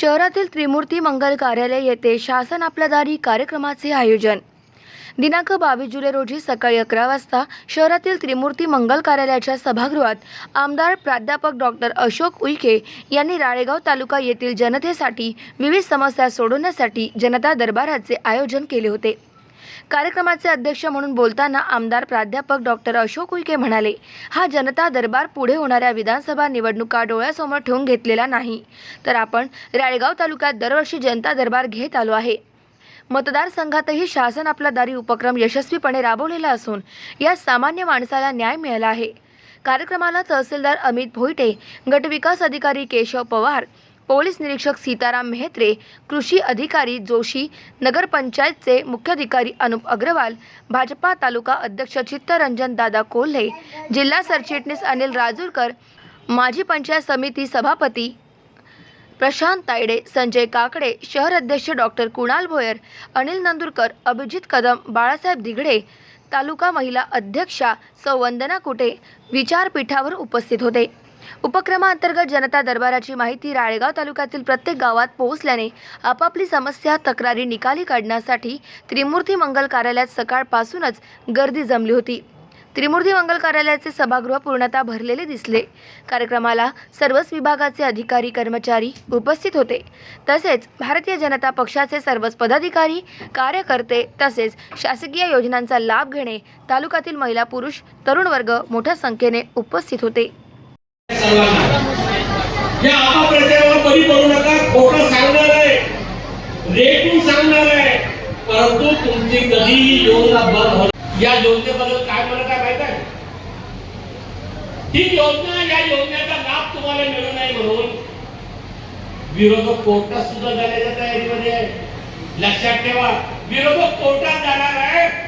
शहरातील त्रिमूर्ती मंगल कार्यालय येथे शासन आपल्या दारी कार्यक्रमाचे आयोजन. दिनांक बावीस जुलै रोजी सकाळी अकरा वाजता शहरातील त्रिमूर्ती मंगल कार्यालयाच्या सभागृहात आमदार प्राध्यापक डॉक्टर अशोक उईके यांनी राळेगाव तालुका येथील जनतेसाठी विविध समस्या सोडवण्यासाठी जनता दरबाराचे आयोजन केले होते. कार्यक्रमाचे अध्यक्ष म्हणून बोलताना आमदार प्राध्यापक डॉक्टर अशोक उईके म्हणाले हा जनता दरबार पुढे होणाऱ्या विधानसभा निवडणुका डोळ्यासमोर ठेवून घेतलेला नाही. तर आपण राळेगाव तालुक्यात दरवर्षी जनता दरबार घेत आलो आहे. मतदारसंघातही शासन आपला दारी उपक्रम यशस्वीपणे राबवलेला असून या सामान्य माणसाला न्याय मिळाला आहे. कार्यक्रमाला तहसीलदार अमित भोईटे गटविकास अधिकारी केशव पवार पोलीस निरीक्षक सीताराम मेहत्रे कृषी अधिकारी जोशी नगरपंचायतचे मुख्याधिकारी अनुप अग्रवाल भाजपा तालुका अध्यक्ष चित्तरंजन दादा कोल्हे जिल्हा सरचिटणीस अनिल राजूरकर माजी पंचायत समिती सभापती प्रशांत तायडे संजय काकडे शहर अध्यक्ष डॉक्टर कुणाल भोयर अनिल नंदुरकर अभिजित कदम बाळासाहेब दिघडे तालुका महिला अध्यक्षा सौ वंदना कुटे विचारपीठावर उपस्थित होते. उपक्रमाअंतर्गत जनता दरबाराची माहिती राळेगाव तालुक्यातील प्रत्येक गावात पोहोचल्याने आपापली समस्या तक्रारी निकाली काढण्यासाठी त्रिमूर्ती मंगल कार्यालयात सकाळपासूनच गर्दी जमली होती. त्रिमूर्ती मंगल कार्यालयाचे सभागृह पूर्णतः भरलेले दिसले. कार्यक्रमाला सर्वच विभागाचे अधिकारी कर्मचारी उपस्थित होते. तसेच भारतीय जनता पक्षाचे सर्वच पदाधिकारी कार्यकर्ते तसेच शासकीय योजनांचा लाभ घेणे तालुक्यातील महिला पुरुष तरुण वर्ग मोठ्या संख्येने उपस्थित होते. सर्वांना या अपप्रचाराला बळी पडू नका. खोटं सांगणार आहे. रेटून सांगणार आहे. परंतु तुमची कधीही योजना बंद होणार या योजनेबद्दल काय म्हणत आहे माहीत आहे? ही योजना या योजनेचा लाभ तुम्हाला मिळू नये म्हणून विरोधक कोर्टात सुद्धा जाण्याच्या तयारीमध्ये आहे. लक्षात ठेवा. विरोधक कोर्टात जाणार आहे.